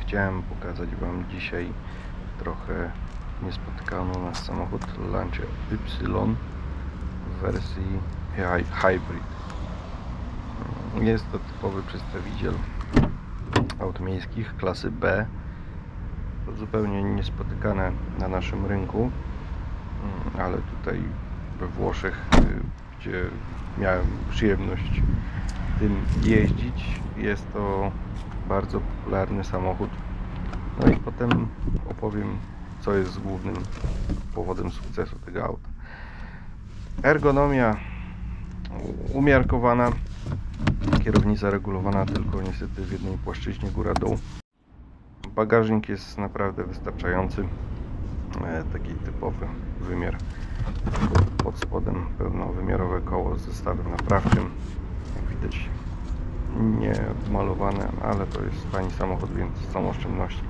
Chciałem pokazać Wam dzisiaj trochę niespotykany u nas samochód Lancia Y w wersji hy- hybrid. Jest to typowy przedstawiciel aut miejskich klasy B. To zupełnie niespotykane na naszym rynku, ale tutaj we Włoszech, gdzie miałem przyjemność tym jeździć, jest to bardzo popularny samochód. No i potem opowiem, co jest głównym powodem sukcesu tego auta. Ergonomia umiarkowana, kierownica regulowana tylko niestety w jednej płaszczyźnie góra-dół. Bagażnik jest naprawdę wystarczający, e, taki typowy wymiar. Pod spodem pełnowymiarowe koło z zestawem naprawczym, jak widać nie malowane, ale to jest fajny samochód, więc są oszczędności.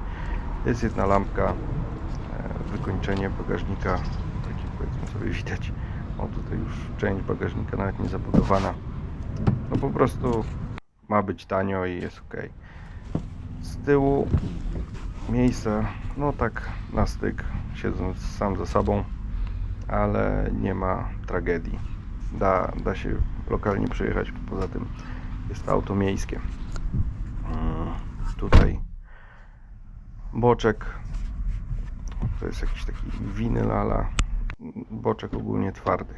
Jest jedna lampka, e, wykończenie bagażnika, takie powiedzmy sobie widać. O tutaj już część bagażnika nawet nie zabudowana. No po prostu ma być tanio i jest ok. Z tyłu miejsce, no tak na styk, siedząc sam ze sobą, ale nie ma tragedii. Da, da się lokalnie przejechać, poza tym jest to auto miejskie. Mm, Tutaj boczek to jest jakiś taki winyl, ale boczek ogólnie twardy.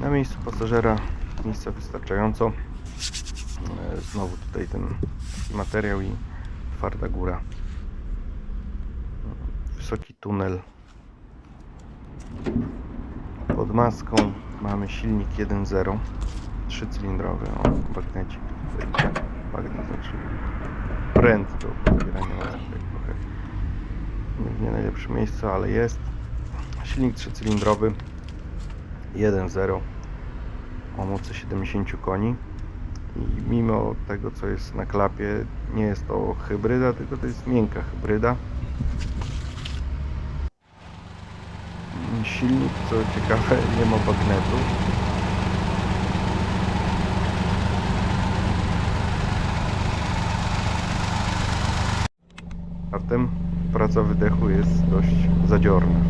Na miejscu pasażera miejsca wystarczająco. E, Znowu tutaj ten materiał i twarda góra. Wysoki tunel. Pod maską mamy silnik 1.0 trzycylindrowy, o bagnecik bagnet znaczy pręt do podbierania trochę nie nie najlepszym miejscu, ale jest. Silnik trzycylindrowy 1.0 o mocy 70 koni. I mimo tego co jest na klapie nie jest to hybryda, tylko to jest miękka hybryda. Silnik co ciekawe nie ma bagnetu Zatem praca wydechu jest dość zadziorna.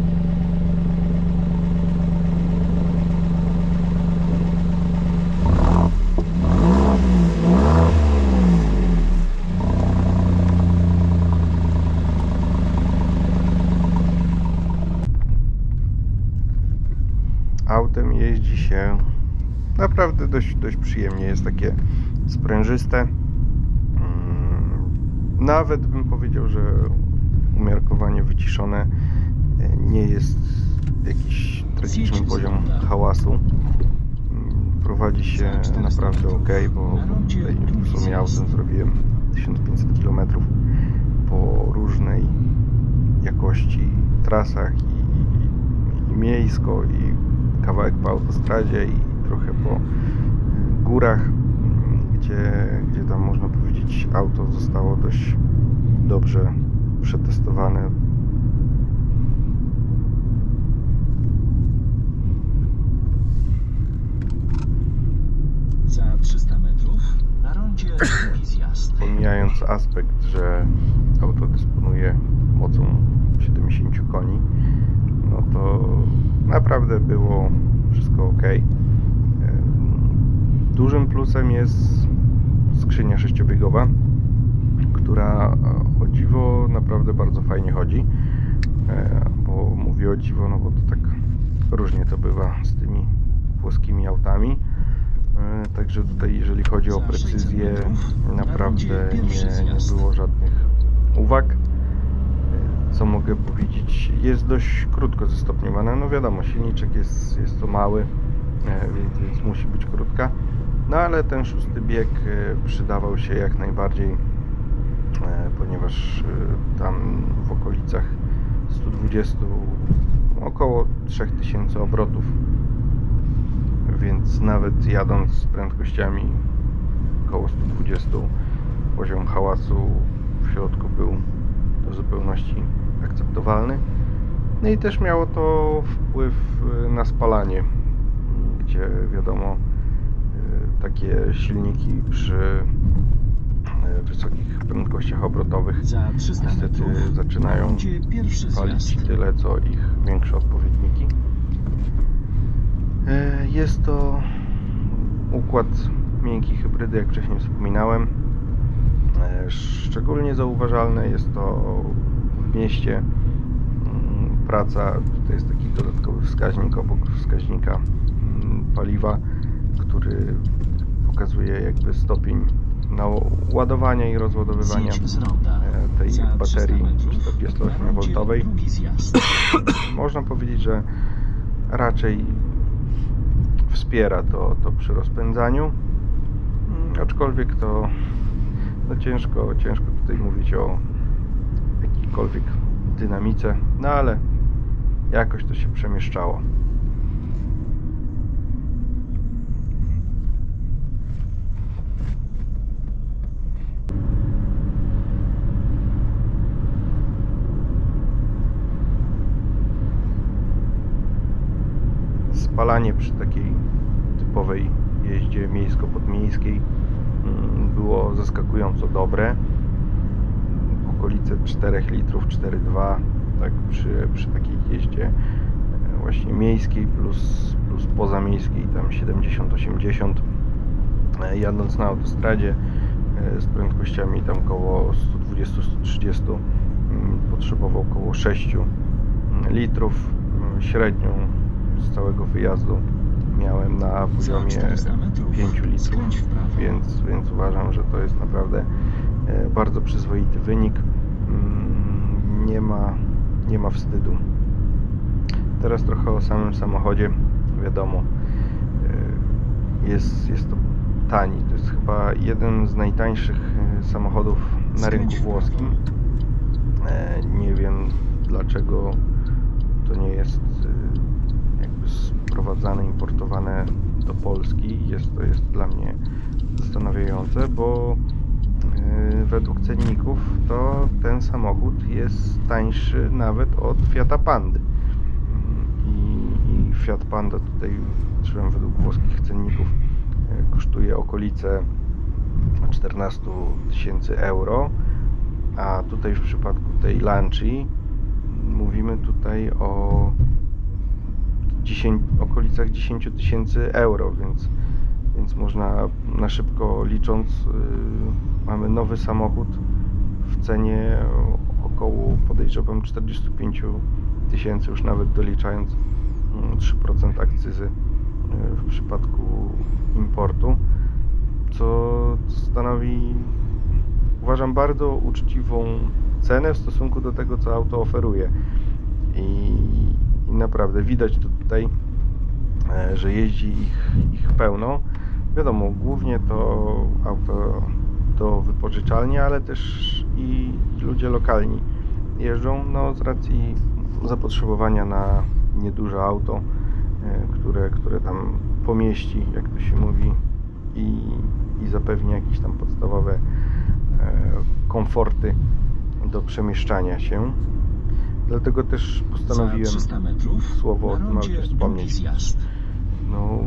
Autem jeździ się naprawdę dość, dość przyjemnie. Jest takie sprężyste. Nawet bym powiedział, że umiarkowanie wyciszone. E, Nie jest jakiś tragiczny poziom hałasu. Mm, Prowadzi się naprawdę ok, bo tutaj w sumie autem zrobiłem 1500 km po różnej jakości trasach i, i, i miejsko i kawałek po autostradzie i trochę po górach, gdzie, gdzie tam można powiedzieć auto zostało dość dobrze przetestowane. Za 300 metrów na rondzie drugi zjazd. Pomijając aspekt, że auto dysponuje mocą 70 koni, no to naprawdę było wszystko ok. Dużym plusem jest skrzynia sześciobiegowa, która e, o dziwo naprawdę bardzo fajnie chodzi. E, Bo mówię o dziwo, no bo to tak różnie to bywa z tymi włoskimi autami. E, Także tutaj jeżeli chodzi o Za 600 precyzję, naprawdę nie, nie było żadnych uwag. Co mogę powiedzieć? Jest dość krótko zestopniowana. No wiadomo, silniczek jest, jest to mały, więc, więc musi być krótka. No ale ten szósty bieg e, przydawał się jak najbardziej, e, ponieważ e, tam w okolicach 120, około 3000 obrotów, więc nawet jadąc z prędkościami około 120 poziom hałasu w środku był do zupełności akceptowalny. No i też miało to wpływ y, na spalanie, gdzie wiadomo y, takie silniki przy y, wysokim kołach obrotowych Za 300 niestety metrów na zaczynają pierwszy palić zjazd. tyle, co ich większe odpowiedniki. E, Jest to układ miękkiej hybrydy, jak wcześniej wspominałem. E, Szczególnie zauważalne jest to w mieście. Mm, Praca, tutaj jest taki dodatkowy wskaźnik obok wskaźnika mm, paliwa, który pokazuje jakby stopień naładowania i rozładowywania e, tej Za 300 baterii metrów na 48V. rondzie drugi zjazd. Można powiedzieć, że raczej wspiera to, to przy rozpędzaniu. Mm, Aczkolwiek to no ciężko, ciężko tutaj mówić o jakiejkolwiek dynamice, no ale jakoś to się przemieszczało. Spalanie przy takiej typowej jeździe miejsko-podmiejskiej mm, było zaskakująco dobre. Okolice 4 litrów, 4,2 tak przy, przy takiej jeździe e, właśnie miejskiej plus, plus pozamiejskiej tam 70-80 E, jadąc na autostradzie e, z prędkościami tam koło 120-130 mm, potrzebował około 6 litrów Mm, średnią z całego wyjazdu miałem na poziomie 400 metrów 5 litrów, więc, więc uważam, że to jest naprawdę e, bardzo przyzwoity wynik. Mm, Nie ma, nie ma wstydu. Teraz trochę o samym samochodzie. Wiadomo, e, jest, jest to tani. To jest chyba jeden z najtańszych e, samochodów na rynku włoskim. Nie wiem dlaczego to nie jest sprowadzane, importowane do Polski. Jest to jest dla mnie zastanawiające, bo e, według cenników to ten samochód jest tańszy nawet od Fiata Pandy. I, i Fiat Panda tutaj, patrzyłem według włoskich cenników, e, kosztuje okolice 14 tysięcy euro, a tutaj w przypadku tej Lancia mówimy tutaj o 10, okolicach 10 tysięcy euro, więc, więc można na szybko licząc, yy, mamy nowy samochód w cenie około podejrzewam 45 tysięcy, już nawet doliczając mm, 3% akcyzy yy, w przypadku importu, co stanowi uważam bardzo uczciwą cenę w stosunku do tego, co auto oferuje. I, i naprawdę widać to tutaj, e, że jeździ ich, ich pełno. Wiadomo, głównie to auto do wypożyczalni, ale też i ludzie lokalni jeżdżą no, z racji zapotrzebowania na nieduże auto, e, które, które tam pomieści, jak to się mówi, i, i zapewni jakieś tam podstawowe e, komforty do przemieszczania się. Dlatego też postanowiłem 300 metrów słowo o tym aucie wspomnieć. No,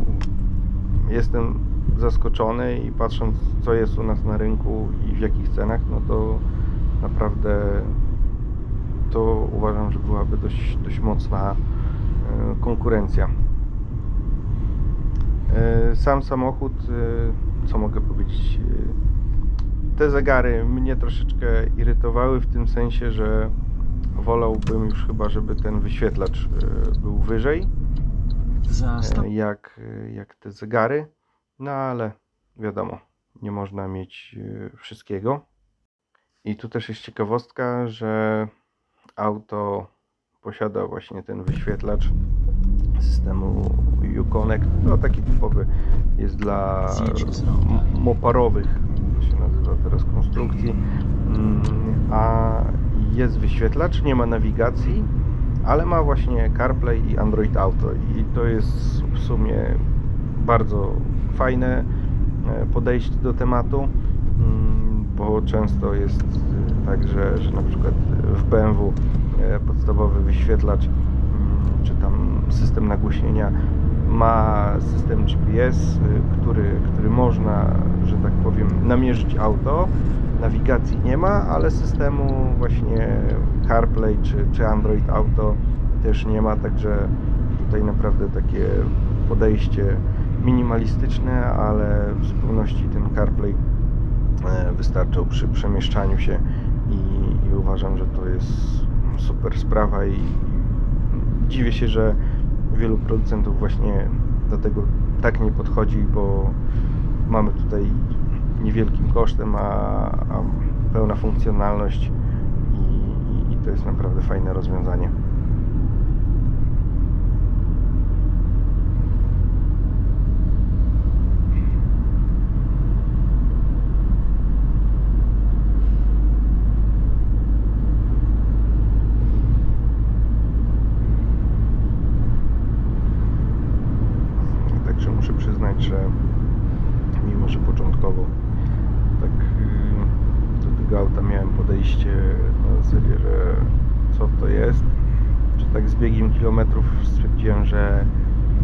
jestem zaskoczony i patrząc co jest u nas na rynku i w jakich cenach, no to naprawdę to uważam, że byłaby dość, dość mocna e, konkurencja. E, Sam samochód, e, co mogę powiedzieć? Te zegary mnie troszeczkę irytowały w tym sensie, że wolałbym już chyba, żeby ten wyświetlacz e, był wyżej Za 100 e, jak, jak te zegary, no ale wiadomo, nie można mieć e, wszystkiego. I tu też jest ciekawostka, że auto posiada właśnie ten wyświetlacz systemu Uconnect. No taki typowy jest dla m- moparowych, to się nazywa teraz konstrukcji. Mm, A jest wyświetlacz, nie ma nawigacji, ale ma właśnie CarPlay i Android Auto. I to jest w sumie bardzo fajne e, podejście do tematu, mm, bo często jest e, tak, że, że na przykład w BMW e, podstawowy wyświetlacz mm, czy tam system nagłośnienia ma system GPS, który, który można, że tak powiem, namierzyć auto, nawigacji nie ma, ale systemu właśnie CarPlay czy, czy Android Auto też nie ma, także tutaj naprawdę takie podejście minimalistyczne, ale w zupełności ten CarPlay e, wystarczał przy przemieszczaniu się i, i uważam, że to jest super sprawa i dziwię się, że wielu producentów właśnie do tego tak nie podchodzi, bo mamy tutaj niewielkim kosztem, a, a pełna funkcjonalność i, i to jest naprawdę fajne rozwiązanie. Także muszę przyznać, że mimo, że początkowo tak yy, do tego auta miałem podejście na zasadzie, że co to jest, czy tak z biegiem kilometrów stwierdziłem, że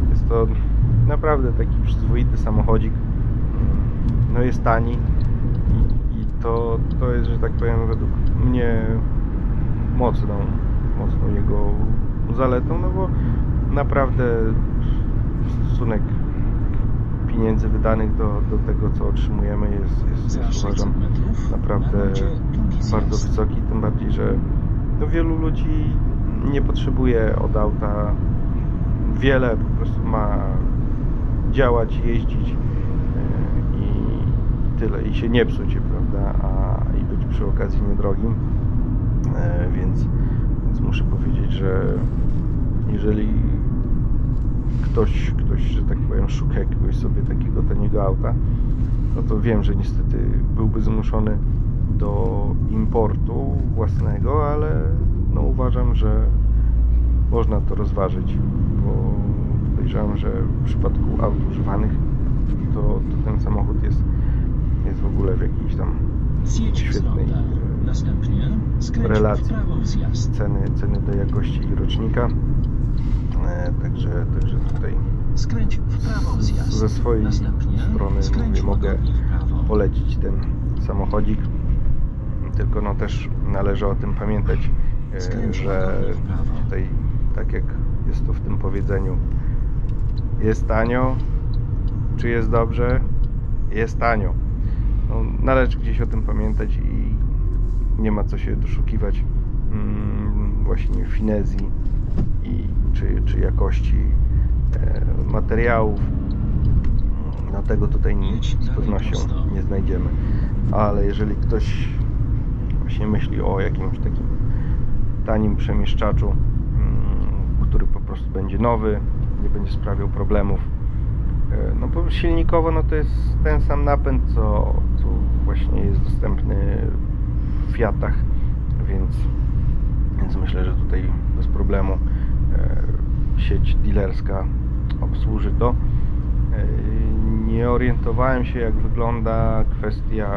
jest to naprawdę taki przyzwoity samochodzik. No jest tani i, i to, to jest, że tak powiem, według mnie mocną, mocną jego zaletą, no bo naprawdę stosunek pieniędzy wydanych do, do tego, co otrzymujemy jest, jest, jest 600 uważam naprawdę bardzo wysoki, tym bardziej, że no wielu ludzi nie potrzebuje od auta. Wiele, po prostu ma działać, jeździć yy, i tyle, i się nie psuć, prawda, a i być przy okazji niedrogim, E, więc, więc muszę powiedzieć, że jeżeli ktoś, ktoś, że tak powiem, szuka jakiegoś sobie takiego taniego auta, no to wiem, że niestety byłby zmuszony do importu własnego, ale no uważam, że można to rozważyć, bo podejrzewam, że w przypadku aut używanych to, to ten samochód jest, jest w ogóle w jakiejś tam świetnej, e, relacji. ceny, ceny do jakości i rocznika. E, także, także tutaj ze swojej strony mówię, mogę polecić ten samochodzik. Tylko no też należy o tym pamiętać, że tutaj, tak jak jest to w tym powiedzeniu, jest tanio, czy jest dobrze? Jest tanio. No, należy gdzieś o tym pamiętać i nie ma co się doszukiwać mm, właśnie finezji i, czy, czy jakości e, materiałów. No tego tutaj z pewnością nie znajdziemy. Ale jeżeli ktoś właśnie myśli o jakimś takim tanim przemieszczaczu, mm, który po prostu będzie nowy, nie będzie sprawiał problemów, e, no bo silnikowo no to jest ten sam napęd, co, co właśnie jest dostępny w Fiatach, więc, więc myślę, że tutaj bez problemu e, sieć dealerska obsłuży to. E, Nie orientowałem się, jak wygląda kwestia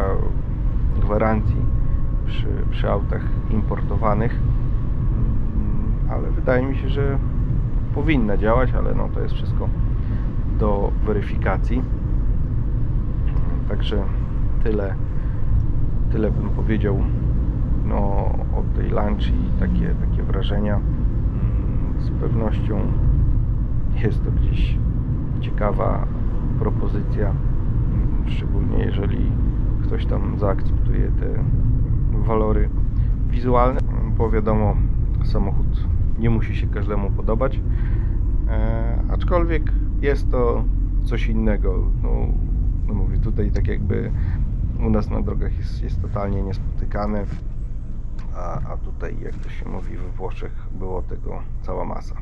gwarancji przy, przy autach importowanych, ale wydaje mi się, że powinna działać, ale no to jest wszystko do weryfikacji. Także tyle, tyle bym powiedział no, o tej lunch i takie, takie wrażenia. Mm, Z pewnością jest to gdzieś ciekawa propozycja, szczególnie jeżeli ktoś tam zaakceptuje te walory wizualne, bo wiadomo, samochód nie musi się każdemu podobać, e, aczkolwiek jest to coś innego. No, no mówię, tutaj tak jakby u nas na drogach jest, jest totalnie niespotykane, a, a tutaj, jak to się mówi we Włoszech, było tego cała masa.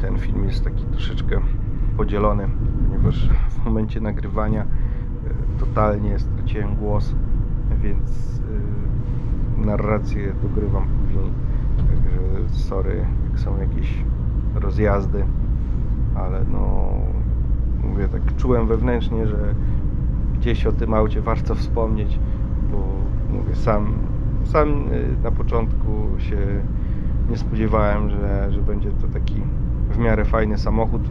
ten film jest taki troszeczkę podzielony, ponieważ w momencie nagrywania e, totalnie straciłem głos, więc e, narrację dogrywam później. Także sorry, jak są jakieś rozjazdy, ale no mówię tak, czułem wewnętrznie, że gdzieś o tym aucie warto wspomnieć, bo mówię, sam, sam y, na początku się nie spodziewałem, że, że będzie to taki w miarę fajny samochód,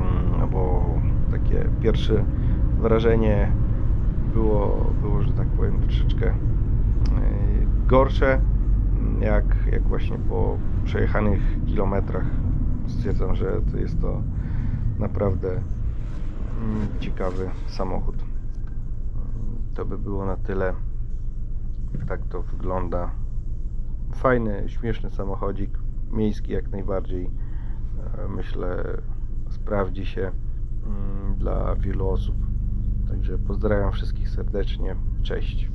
Mm, bo takie pierwsze wrażenie było, było że tak powiem, troszeczkę y, gorsze, jak, jak właśnie po przejechanych kilometrach stwierdzam, że to jest to naprawdę mm, ciekawy samochód. To by było na tyle. Tak to wygląda fajny, śmieszny samochodzik, miejski jak najbardziej. E, myślę, sprawdzi się mm, dla wielu osób. Także pozdrawiam wszystkich serdecznie. Cześć.